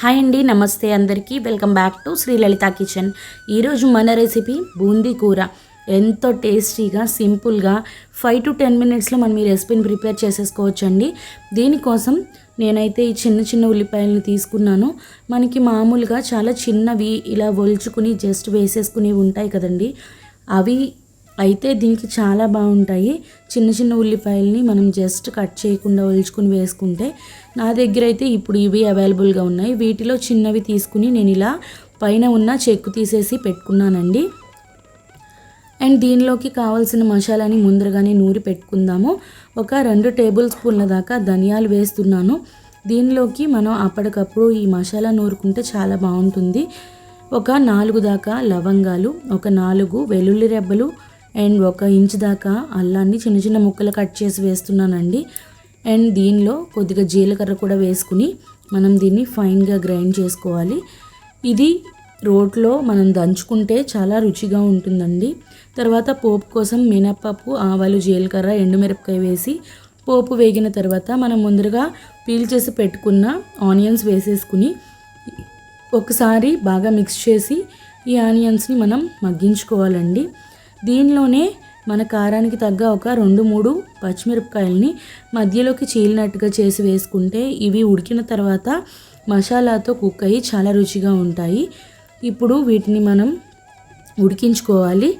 Hi అండి నమస్తే అందరికీ. Welcome back to Sri Lalitha kitchen. ఈరోజు మన రెసిపీ బూందీ కూర. ఎంతో టేస్టీగా సింపుల్గా ఫైవ్ టు టెన్ మినిట్స్లో మనం ఈ రెసిపీని ప్రిపేర్ చేసేసుకోవచ్చండి. దీనికోసం నేనైతే ఈ చిన్న చిన్న ఉల్లిపాయలను తీసుకున్నాను. మనకి మామూలుగా చాలా చిన్నవి ఇలా ఒలుచుకుని జస్ట్ వేసేసుకుని ఉంటాయి కదండి. అవి అయితే దీనికి చాలా బాగుంటాయి. చిన్న చిన్న ఉల్లిపాయలని మనం జస్ట్ కట్ చేయకుండా ఒలుచుకుని వేసుకుంటే నా దగ్గర అయితే ఇప్పుడు ఇవి అవైలబుల్గా ఉన్నాయి. వీటిలో చిన్నవి తీసుకుని నేను ఇలా పైన ఉన్న చెక్కు తీసేసి పెట్టుకున్నానండి. అండ్ దీనిలోకి కావాల్సిన మసాలాని ముందరగానే నూరి పెట్టుకుందాము. ఒక రెండు టేబుల్ స్పూన్ల దాకా ధనియాలు వేస్తున్నాను. దీనిలోకి మనం అప్పటికప్పుడు ఈ మసాలా నూరుకుంటే చాలా బాగుంటుంది. ఒక నాలుగు దాకా లవంగాలు ఒక నాలుగు వెల్లుల్లి రెబ్బలు అండ్ ఒక ఇంచ్ దాకా అల్లాన్ని చిన్న చిన్న ముక్కలు కట్ చేసి వేస్తున్నానండి. అండ్ దీనిలో కొద్దిగా జీలకర్ర కూడా వేసుకుని మనం దీన్ని ఫైన్గా గ్రైండ్ చేసుకోవాలి. ఇది రోట్లో మనం దంచుకుంటే చాలా రుచిగా ఉంటుందండి. తర్వాత పోపు కోసం మినప్పప్పు ఆవాలు జీలకర్ర ఎండుమిరపకాయ వేసి పోపు వేగిన తర్వాత మనం ముందరగా పీల్ చేసి పెట్టుకున్న ఆనియన్స్ వేసేసుకుని ఒకసారి బాగా మిక్స్ చేసి ఈ ఆనియన్స్ని మనం మగ్గించుకోవాలండి. దీనిలోనే మన కారానికి తగ్గ ఒక రెండు మూడు పచ్చిమిరపకాయలని మధ్యలోకి చీలినట్టుగా చేసి వేసుకుంటే ఇవి ఉడికిన తర్వాత మసాలాతో కుక్ అయ్యి చాలా రుచిగా ఉంటాయి. ఇప్పుడు వీటిని మనం ఉడికించుకోవాలి.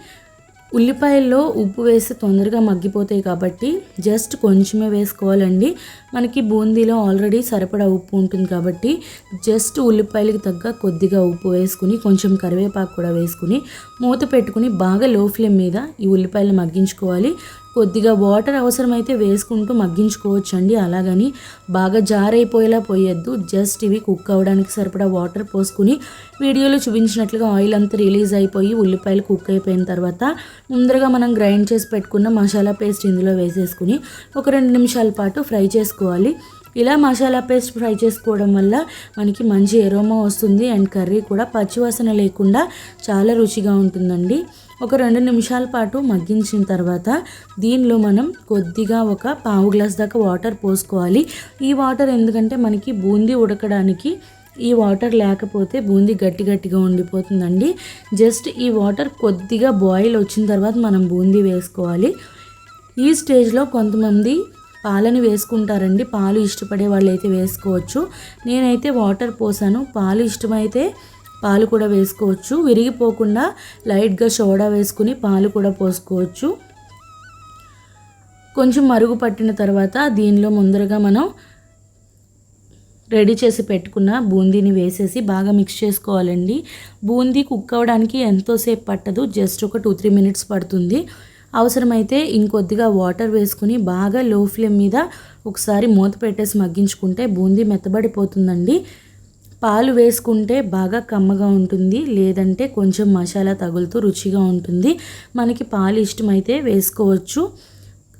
ఉల్లిపాయల్లో ఉప్పు వేసి తొందరగా మగ్గిపోతాయి కాబట్టి జస్ట్ కొంచెమే వేసుకోవాలండి. మనకి బూందీలో ఆల్రెడీ సరిపడా ఉప్పు ఉంటుంది కాబట్టి జస్ట్ ఉల్లిపాయలకి తగ్గ కొద్దిగా ఉప్పు వేసుకుని కొంచెం కరివేపాకు కూడా వేసుకుని మూత పెట్టుకుని బాగా లో ఫ్లేమ్ మీద ఈ ఉల్లిపాయలు మగ్గించుకోవాలి. కొద్దిగా వాటర్ అవసరమైతే వేసుకుంటూ మగ్గించుకోవచ్చండి. అలాగని బాగా జారైపోయేలా పోయొద్దు. జస్ట్ ఇవి కుక్ అవ్వడానికి సరిపడా వాటర్ పోసుకుని వీడియోలో చూపించినట్లుగా ఆయిల్ అంతా రిలీజ్ అయిపోయి ఉల్లిపాయలు కుక్ అయిపోయిన తర్వాత ముందరగా మనం గ్రైండ్ చేసి పెట్టుకున్న మసాలా పేస్ట్ ఇందులో వేసేసుకుని ఒక రెండు నిమిషాల పాటు ఫ్రై చేసుకోవాలి. ఇలా మసాలా పేస్ట్ ఫ్రై చేసుకోవడం వల్ల మనకి మంచి ఎరోమా వస్తుంది. అండ్ కర్రీ కూడా పచ్చివాసన లేకుండా చాలా రుచిగా ఉంటుందండి. ఒక రెండు నిమిషాల పాటు మగ్గించిన తర్వాత దీనిలో మనం కొద్దిగా ఒక పావు గ్లాస్ దాకా వాటర్ పోసుకోవాలి. ఈ వాటర్ ఎందుకంటే మనకి బూందీ ఉడకడానికి ఈ వాటర్ లేకపోతే బూందీ గట్టి గట్టిగా ఉండిపోతుందండి. జస్ట్ ఈ వాటర్ కొద్దిగా బాయిల్ వచ్చిన తర్వాత మనం బూందీ వేసుకోవాలి. ఈ స్టేజ్లో కొంతమంది పాలని వేసుకుంటారండి. పాలు ఇష్టపడే వాళ్ళు అయితే వేసుకోవచ్చు. నేనైతే వాటర్ పోసాను. పాలు ఇష్టమైతే పాలు కూడా వేసుకోవచ్చు. విరిగిపోకుండా లైట్గా సోడా వేసుకుని పాలు కూడా పోసుకోవచ్చు. కొంచెం మరుగు పట్టిన తర్వాత దీనిలో ముందరగా మనం రెడీ చేసి పెట్టుకున్న బూందీని వేసేసి బాగా మిక్స్ చేసుకోవాలండి. బూందీ కుక్ అవ్వడానికి ఎంతోసేపు పట్టదు జస్ట్ ఒక టూ త్రీ మినిట్స్ పడుతుంది. అవసరమైతే ఇంకొద్దిగా వాటర్ వేసుకుని బాగా లో ఫ్లేమ్ మీద ఒకసారి మూత పెట్టేసి మగ్గించుకుంటే బూందీ మెత్తబడిపోతుందండి. పాలు వేసుకుంటే బాగా కమ్మగా ఉంటుంది లేదంటే కొంచెం మసాలా తగులుతూ రుచిగా ఉంటుంది. మనకి పాలు ఇష్టమైతే వేసుకోవచ్చు.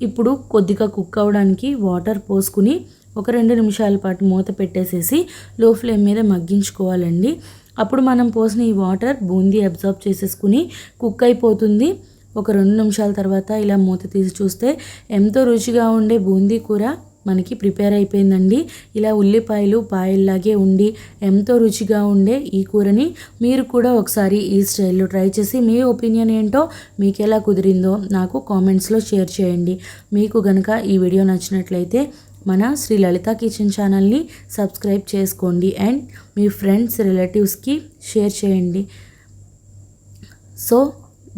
ఇప్పుడు కొద్దిగా కుక్ అవ్వడానికి వాటర్ పోసుకుని ఒక రెండు నిమిషాల పాటు మూత పెట్టేసేసి లో ఫ్లేమ్ మీద మగ్గించుకోవాలండి. అప్పుడు మనం పోసిన ఈ వాటర్ బూందీ అబ్జార్బ్ చేసేసుకుని కుక్ అయిపోతుంది. ఒక రెండు నిమిషాల తర్వాత ఇలా మూత తీసి చూస్తే ఎంతో రుచిగా ఉండే బూందీ కూర మనకి ప్రిపేర్ అయిపోయిందండి. ఇలా ఉల్లిపాయలు పాయల్లాగే ఉండి ఎంతో రుచిగా ఉండే ఈ కూరని మీరు కూడా ఒకసారి ఈ స్టైల్లో ట్రై చేసి మీ ఒపీనియన్ ఏంటో మీకు ఎలా కుదిరిందో నాకు కామెంట్స్లో షేర్ చేయండి. మీకు గనక ఈ వీడియో నచ్చినట్లయితే మన శ్రీ లలిత కిచెన్ ఛానల్ని సబ్స్క్రైబ్ చేసుకోండి అండ్ మీ ఫ్రెండ్స్ రిలేటివ్స్కి షేర్ చేయండి. సో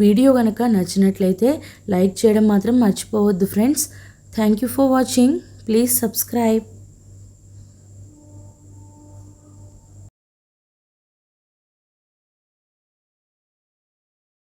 వీడియో కనుక నచ్చినట్లయితే లైక్ చేయడం మాత్రం మర్చిపోవద్దు friends. Thank you for watching. Please subscribe.